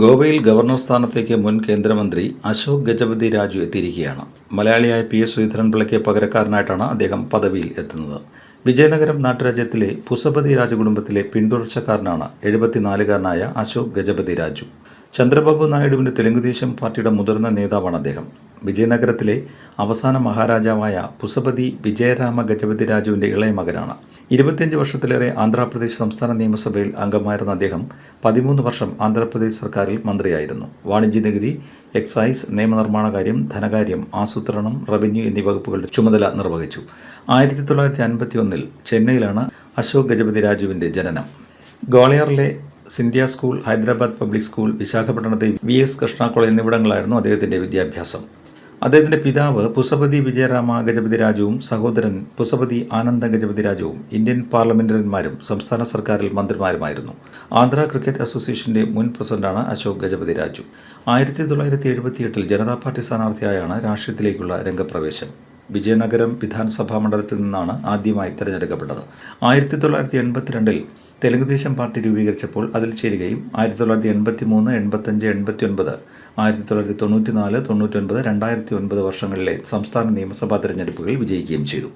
ഗോവയിൽ ഗവർണർ സ്ഥാനത്തേക്ക് മുൻ കേന്ദ്രമന്ത്രി അശോക് ഗജപതി രാജു എത്തിയിരിക്കുകയാണ്. മലയാളിയായ പി എസ് ശ്രീധരൻപിള്ളയ്ക്ക് പകരക്കാരനായിട്ടാണ് അദ്ദേഹം പദവിയിൽ എത്തുന്നത്. വിജയനഗരം നാട്ടുരാജ്യത്തിലെ പുസപതി രാജകുടുംബത്തിലെ പിന്തുടർച്ചക്കാരനാണ് എഴുപത്തിനാലുകാരനായ അശോക് ഗജപതി രാജു. ചന്ദ്രബാബു നായിഡുവിന്റെ തെലുങ്കുദേശം പാർട്ടിയുടെ മുതിർന്ന നേതാവാണ് അദ്ദേഹം. വിജയനഗരത്തിലെ അവസാന മഹാരാജാവായ പുസപതി വിജയരാമ ഗജപതി രാജുവിന്റെ ഇളയ മകനാണ്. ഇരുപത്തിയഞ്ച് വർഷത്തിലേറെ ആന്ധ്രാപ്രദേശ് സംസ്ഥാന നിയമസഭയിൽ അംഗമായിരുന്ന അദ്ദേഹം പതിമൂന്ന് വർഷം ആന്ധ്രാപ്രദേശ് സർക്കാരിൽ മന്ത്രിയായിരുന്നു. വാണിജ്യ നികുതി എക്സൈസ് നിയമനിർമ്മാണ കാര്യം ധനകാര്യം ആസൂത്രണം റവന്യൂ എന്നീ വകുപ്പുകളുടെ ചുമതല നിർവഹിച്ചു. ആയിരത്തി തൊള്ളായിരത്തി അൻപത്തി ഒന്നിൽ ചെന്നൈയിലാണ് അശോക് ഗജപതി രാജുവിന്റെ ജനനം. ഗ്വാളിയറിലെ Scindia school Hyderabad public school വിശാഖപട്ടണത്തെ V S Krishna എന്നിവിടങ്ങളായിരുന്നു അദ്ദേഹത്തിന്റെ വിദ്യാഭ്യാസം. അദ്ദേഹത്തിന്റെ പിതാവ് പുസപതി വിജയരാമ ഗജപതി രാജുവും സഹോദരൻ പുസപതി ആനന്ദ ഗജപതി രാജുവും ഇന്ത്യൻ പാർലമെന്ററിന്മാരും സംസ്ഥാന സർക്കാരിൽ മന്ത്രിമാരുമായിരുന്നു. ആന്ധ്ര ക്രിക്കറ്റ് അസോസിയേഷന്റെ മുൻ പ്രസിഡന്റാണ് അശോക് ഗജപതി രാജു. ആയിരത്തി തൊള്ളായിരത്തി എഴുപത്തിയെട്ടിൽ ജനതാ പാർട്ടി സ്ഥാനാർത്ഥിയായാണ് രാഷ്ട്രീയത്തിലേക്കുള്ള രംഗപ്രവേശം. വിജയനഗരം വിധാനസഭാ മണ്ഡലത്തിൽ നിന്നാണ് ആദ്യമായി തിരഞ്ഞെടുക്കപ്പെട്ടത്. ആയിരത്തി തൊള്ളായിരത്തി എൺപത്തിരണ്ടിൽ തെലുങ്കുദേശം പാർട്ടി രൂപീകരിച്ചപ്പോൾ അതിൽ ചേരുകയും ആയിരത്തി തൊള്ളായിരത്തി എൺപത്തി മൂന്ന് എൺപത്തഞ്ച് എൺപത്തി ഒൻപത് ആയിരത്തി തൊള്ളായിരത്തി തൊണ്ണൂറ്റി നാല് തൊണ്ണൂറ്റി ഒൻപത് രണ്ടായിരത്തി ഒൻപത് വർഷങ്ങളിലെ സംസ്ഥാന നിയമസഭാ തെരഞ്ഞെടുപ്പുകളിൽ വിജയിക്കുകയും ചെയ്തു.